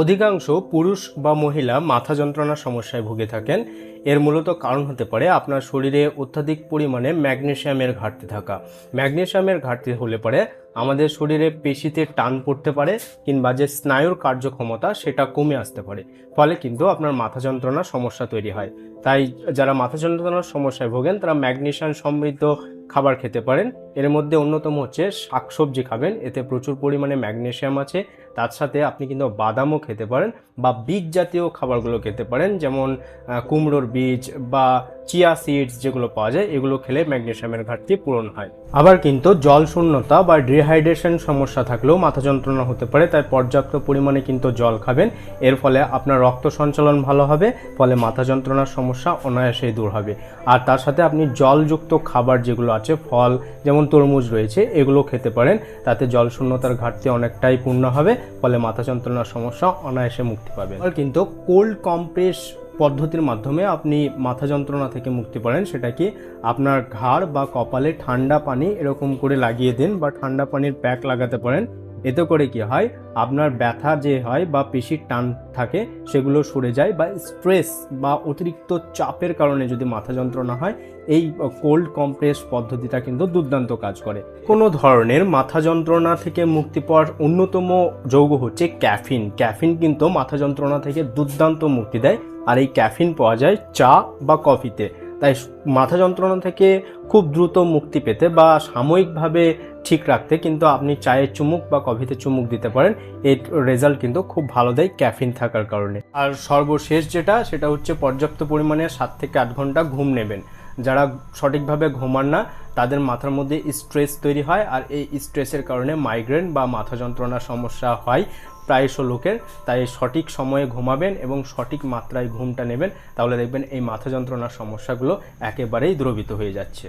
অধিকাংশ পুরুষ বা মহিলা মাথা যন্ত্রণার সমস্যায় ভুগে থাকেন। এর মূলত কারণ হতে পারে আপনার শরীরে অত্যাধিক পরিমাণে ম্যাগনেশিয়ামের ঘাটতি থাকা। ম্যাগনেশিয়ামের ঘাটতি হলে পরে আমাদের শরীরে পেশিতে টান পড়তে পারে কিংবা যে স্নায়ুর কার্যক্ষমতা সেটা কমে আসতে পারে। ফলে কিন্তু আপনার মাথা যন্ত্রণার সমস্যা তৈরি হয়। তাই যারা মাথা যন্ত্রণার সমস্যায় ভোগেন তারা ম্যাগনেশিয়াম সমৃদ্ধ খাবার খেতে পারেন। এর মধ্যে অন্যতম হচ্ছে শাকসবজি খাবেন। এতে প্রচুর পরিমাণে ম্যাগনেশিয়াম আছে। তার সাথে আপনি কিন্তু বাদামও খেতে পারেন বা বীজ জাতীয় খাবারগুলো খেতে পারেন। যেমন কুমড়োর বীজ বা চিয়া সিডস যেগুলো পাওয়া যায়, এগুলো খেলে ম্যাগনেশিয়ামের ঘাটতি পূরণ হয়। আবার কিন্তু জল শূন্যতা বা ডিহাইড্রেশন সমস্যা থাকলেও মাথা যন্ত্রণা হতে পারে, তাই পর্যাপ্ত পরিমাণে কিন্তু জল খাবেন। এর ফলে আপনার রক্ত সঞ্চালন ভালো হবে, ফলে মাথা যন্ত্রণার সমস্যা অনায়াসেই দূর হবে। আর তার সাথে আপনি জলযুক্ত খাবার যেগুলো আছে, ফল যেমন তরমুজ রয়েছে, এগুলো খেতে পারেন। তাতে জল শূন্যতার ঘাটতি অনেকটাই পূর্ণ হবে, ফলে মাথা যন্ত্রণার সমস্যা অনায়াসে মুক্তি পাবেন। আর কিন্তু কোল্ড কম্প্রেস পদ্ধতির মাধ্যমে আপনি মাথা যন্ত্রণা থেকে মুক্তি পাবেন সেটা কি আপনার ঘাড় বা কপালে ঠান্ডা পানি এরকম করে লাগিয়ে দিন বা ঠান্ডা পানির প্যাক লাগাতে পারেন। এতে করে কি হয়? আপনার ব্যথা যে হয় বা পেশির টান থাকে, সেগুলো সরে যায় বা স্ট্রেস বা অতিরিক্ত চাপের কারণে যদি মাথা যন্ত্রণা হয়, এই কোল্ড কম্প্রেস পদ্ধতিটা কিন্তু দুর্দান্ত কাজ করে। কোনো ধরনের মাথা যন্ত্রণা থেকে মুক্তি পাওয়ার অন্যতম যৌগ হচ্ছে ক্যাফিন ক্যাফিন কিন্তু মাথা যন্ত্রণা থেকে দুর্দান্ত মুক্তি দেয়। আর এই ক্যাফিন পাওয়া যায় চা বা কফিতে তাই মাথা যন্ত্রণা থেকে খুব দ্রুত মুক্তি পেতে বা সাময়িকভাবে ঠিক রাখতে কিন্তু আপনি চায়ের চুমুক বা কফিতে চুমুক দিতে পারেন। এর রেজাল্ট কিন্তু খুব ভালো দেয় ক্যাফিন থাকার কারণে। আর সর্বশেষ যেটা, সেটা হচ্ছে পর্যাপ্ত পরিমাণে সাত থেকে আট ঘণ্টা ঘুম নেবেন। যারা সঠিকভাবে ঘুমান না, তাদের মাথার মধ্যে স্ট্রেস তৈরি হয় আর এই স্ট্রেসের কারণে মাইগ্রেন বা মাথা যন্ত্রণার সমস্যা হয় প্রায়শ লোকের। তাই সঠিক সময়ে ঘুমাবেন এবং সঠিক মাত্রায় ঘুমটা নেবেন। তাহলে দেখবেন এই মাথা যন্ত্রণার সমস্যাগুলো একেবারেই দ্রবিত হয়ে যাচ্ছে।